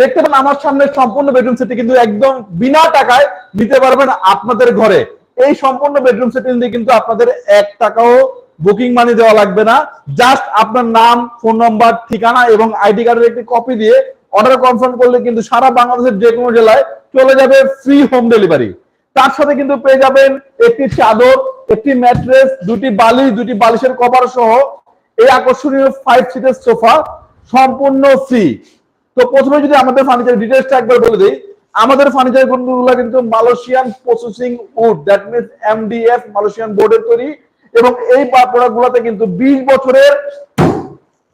দেখতে পান, আমার সামনে সম্পূর্ণ বেডরুম সেটটি কিন্তু একদম বিনা টাকায় নিতে পারবেন আপনাদের ঘরে। এই সম্পূর্ণ বেডরুম সেট নিতে কিন্তু আপনাদের এক টাকাও বুকিং মানি দেওয়া লাগবে না। জাস্ট আপনার নাম ফোন নাম্বার ঠিকানা এবং আইডি কার্ডের একটি কপি দিয়ে অর্ডার কনফার্ম করলে কিন্তু সারা বাংলাদেশের যে কোনো জেলায় চলে যাবে ফ্রি হোম ডেলিভারি তার সাথে কিন্তু পেয়ে যাবেন একটি চাদর, একটি ম্যাট্রেস দুটি বালিশ দুটি বালিশের কভার সহ এই আকর্ষণীয় ফাইভ সিটের সোফা সম্পূর্ণ ফ্রি তো প্রথমে যদি আমাদের ফার্নিচার ডিটেলসটা একবার বলে দিই, আমাদের ফার্নিচারগুলো কিন্তু Malaysian processing wood that means MDF Malaysian বোর্ডের তৈরি, এবং এই প্রোডাক্ট গুলাতে কিন্তু বিশ বছরের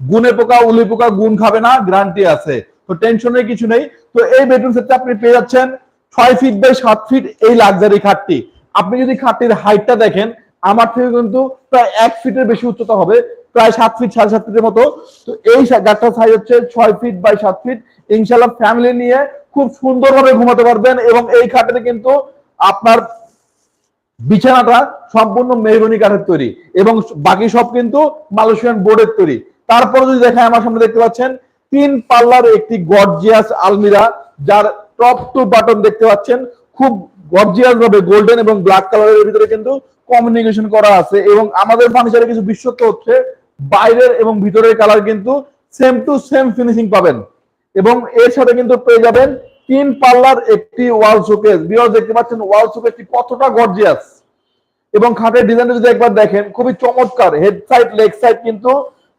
গুনে পোকা, উলি পোকা, গুণ খাবে না গ্যারান্টি আছে। তো টেনশনের কিছু নেই। তো এই বেডরুম সেটটা আপনি পেয়ে যাচ্ছেন ছয় ফিট বাই সাত ফিট এই লাক্সারি খাটটি। আপনি যদি খাটটির হাইটটা দেখেন, আমার থেকে কিন্তু প্রায় এক ফিটের বেশি উচ্চতা হবে। প্রায় সাত ফিট সাড়ে সাত ফিটের মতো। তো এই গাছটার সাইজ হচ্ছে ছয় ফিট বাই সাত ফিট ইনশাল্লাহ ফ্যামিলি নিয়ে খুব সুন্দরভাবে ঘুমাতে পারবেন এবং এই খাটে কিন্তু আপনার বিছানাটা সম্পূর্ণ মেহগনি কাঠের তৈরি এবং বাকি সব কিন্তু মালয়েশিয়ান বোর্ডের তৈরি। তারপরে যদি দেখেন আমার সামনে দেখতে পাচ্ছেন, তিন পাল্লার একটি গর্জিয়াস আলমিরা, যার টপ টু বাটন দেখতে পাচ্ছেন। খুব গর্জিয়াস ভাবে গোল্ডেন এবং ব্ল্যাক কালারের ভিতরে কিন্তু কমিউনিকেশন করা আছে এবং আমাদের ফার্নিচারে কিছু বিশ্বত্ব হচ্ছে। বাইরের এবং ভিতরের কালার কিন্তু সেম টু সেম ফিনিশিং পাবেন। এবং এর সাথে কিন্তু পেয়ে যাবেন তিন পাল্লার একটি ওয়াল শোকেস। বিরল দেখতে পাচ্ছেন ওয়াল শোকেসটি কতটা গর্জিয়াস এবং খাটের ডিজাইনটা যদি একবার দেখেন, খুবই চমৎকার। হেড সাইড লেগ সাইড কিন্তু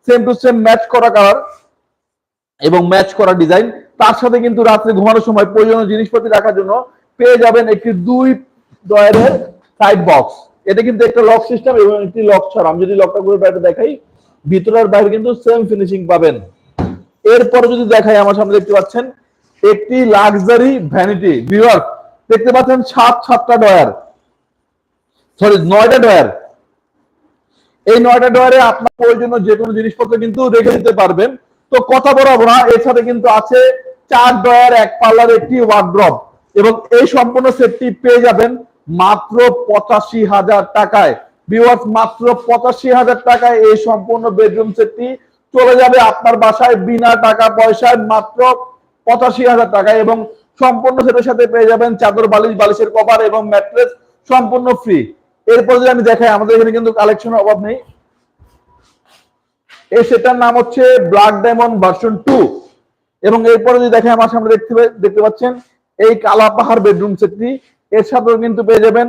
সেম টু সেম ম্যাচ করা কালার এবং ম্যাচ করা ডিজাইন তার সাথে কিন্তু রাত্রে ঘুমানোর সময় প্রয়োজনীয় জিনিসপত্র রাখার জন্য পেয়ে যাবেন একটি দুই ডয়ারের সাইড বক্স এটা কিন্তু একটা লক সিস্টেম এবং একটি লক ছাড়া। আমি যদি লকটা করে দেখাই ভিতরে আর বাইরে কিন্তু সেম ফিনিশিং পাবেন। এরপরে যদি দেখাই আমার সামনে দেখতে পাচ্ছেন, একটি লাক্সারি ভ্যানিটি ভিউয়ার দেখতে পাচ্ছেন সাত, সাতটা ডয়ার সরি নয়টা ডয়ার এই নয়টা ডয়ারে আপনার প্রয়োজনীয় যে কোনো জিনিসপত্র কিন্তু রেখে দিতে পারবেন। তো কথা বলাবো না, এর সাথে কিন্তু আছে চার ডয়ার এক পাল্লার একটি ওয়ার্ড্রপ এবং এই সম্পূর্ণ সেটটি পেয়ে যাবেন মাত্র পঁচাশি হাজার টাকায়। ভিউয়ার্স মাত্র পঁচাশি হাজার টাকায় এই সম্পূর্ণ বেডরুম সেটটি চলে যাবে আপনার বাসায় বিনা টাকা পয়সায় মাত্র পঁচাশি হাজার টাকায় এবং সম্পূর্ণ সেটের সাথে পেয়ে যাবেন চাদর, বালিশ, বালিশের কভার এবং ম্যাট্রেস সম্পূর্ণ ফ্রি এরপর যদি আমি দেখাই, আমাদের এখানে কিন্তু কালেকশনের অভাব নেই। এই সেটার নাম হচ্ছে ব্ল্যাক ডায়মন্ড ভার্সন টু এবং এরপরে যদি দেখেন আমার সামনে দেখতে দেখতে পাচ্ছেন, এই কালা পাহাড় বেডরুম সেটটি এর সাথেও কিন্তু পেয়ে যাবেন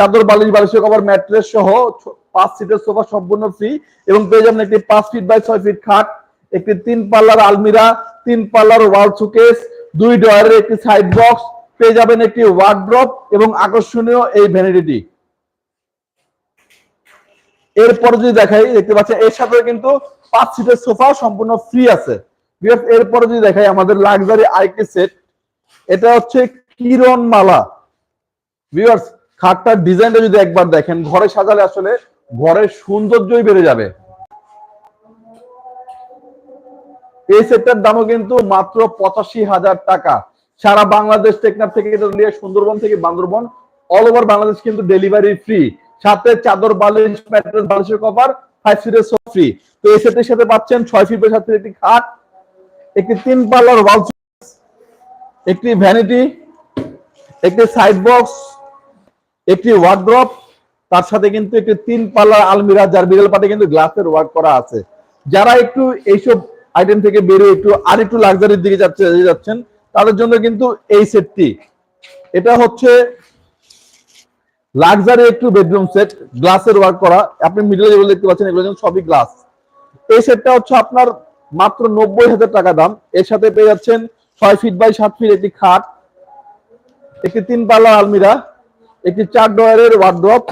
চাদর, বালিশ বালিশের কভার, ম্যাট্রেস সহ পাঁচ সিটের সোফা সম্পূর্ণ ফ্রি এবং পেয়ে যাবেন একটি পাঁচ ফিট বাই ছয় ফিট খাট, একটি তিন পাল্লার আলমিরা, তিন পাল্লার ওয়াল সুকেস দুই ডয়ারের একটি সাইড বক্স পেয়ে যাবেন একটি ওয়ার্ড্রপ এবং আকর্ষণীয় এই ভ্যানিটি এরপরে যদি দেখাই, দেখতে পাচ্ছেন, এর সাথে কিন্তু পাঁচ সিটের সোফা সম্পূর্ণ ফ্রি আছে। এরপরে যদি দেখাই, আমাদের লাক্সারি আরেকটি সেট এটা হচ্ছে কিরণ মালা ভিউয়ার্স খাটটার ডিজাইনটা যদি একবার দেখেন, ঘরে সাজালে আসলে ঘরের সৌন্দর্যই বেড়ে যাবে। এই সেটটার দামও কিন্তু মাত্র পঁচাশি হাজার টাকা। সারা বাংলাদেশ টেকনাফ থেকে নিয়ে সুন্দরবন থেকে বান্দরবন অল ওভার বাংলাদেশ কিন্তু ডেলিভারি ফ্রি সাথে চাদর, বালিশ ম্যাট্রেস বালিশের কভার ফাইভ সিটের ফ্রি তো এই সেটের সাথে পাচ্ছেন ছয় ফিট সাথে একটি খাট, একটি তিন পাল্লার ওয়াল একটি ভ্যানিটি একটি সাইড বক্স একটি ওয়ার্ড্রপ তার সাথে কিন্তু একটি তিন পাল্লার আলমিরা, যার বিড়াল পাটে কিন্তু গ্লাসের ওয়ার্ক করা আছে। যারা একটু এইসব আইটেম থেকে বেরিয়ে একটু আর একটু লাক্সারির দিকে যাচ্ছে যাচ্ছেন, তাদের জন্য কিন্তু এই সেটটি এটা হচ্ছে লাক্সারি একটু বেডরুম সেট গ্লাসের ওয়ার্ক করা। আপনি মিডলে যেগুলো দেখতে পাচ্ছেন, এগুলো কিন্তু সবই গ্লাস এই সেটটা হচ্ছে আপনার মাত্র নব্বই হাজার টাকা দাম। এর সাথে পেয়ে যাচ্ছেন ছয় ফিট বাই সাত ফিট একটি খাট, একটি তিন পাল্লা আলমিরা একটি চার ডয়ারের ওয়ার্ড্রপ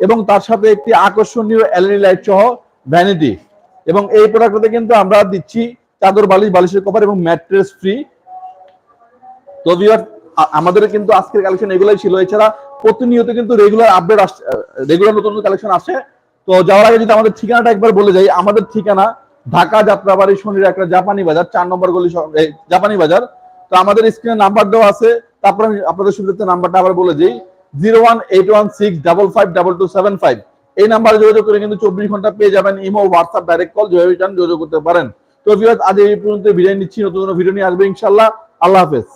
এবং তার সাথে একটি আকর্ষণীয় এলইডি লাইট সহ ভ্যানিটি এবং এই প্রোডাক্টটাতে কিন্তু আমরা দিচ্ছি চাদর, বালিশ, বালিশের কভার এবং ম্যাট্রেস ফ্রি তো আমাদের কিন্তু আজকের কালেকশন এগুলাই ছিল। এছাড়া প্রতিনিয়ত কিন্তু রেগুলার আপডেট আসছে রেগুলার নতুন নতুন কালেকশন আসে। তো যাওয়ার আগে যদি আমাদের ঠিকানাটা একবার বলে যাই, আমাদের ঠিকানা ঢাকা যাত্রাবাড়ি শনির একটা জাপানি বাজার, চার নম্বর গলি জাপানি বাজার। তো আমাদের স্ক্রিনে নাম্বার দেওয়া আছে। তারপর আমি আপনাদের সুবিধার্থে নাম্বারটা আবার বলে দিই। Zero one eight one six double five double two seven five. এই নাম্বারে যোগাযোগ করে কিন্তু চব্বিশ ঘণ্টা পেয়ে যাবেন ইমো, হোয়াটসঅ্যাপ, ডাইরেক্ট কল, যেভাবে চান যোগাযোগ করতে পারেন। তো ভিউয়ার্স আজ এই পর্যন্ত বিদায় নিচ্ছি। নতুন কোনো ভিডিও নিয়ে আসবে ইনশাল্লাহ আল্লাহ হাফেজ।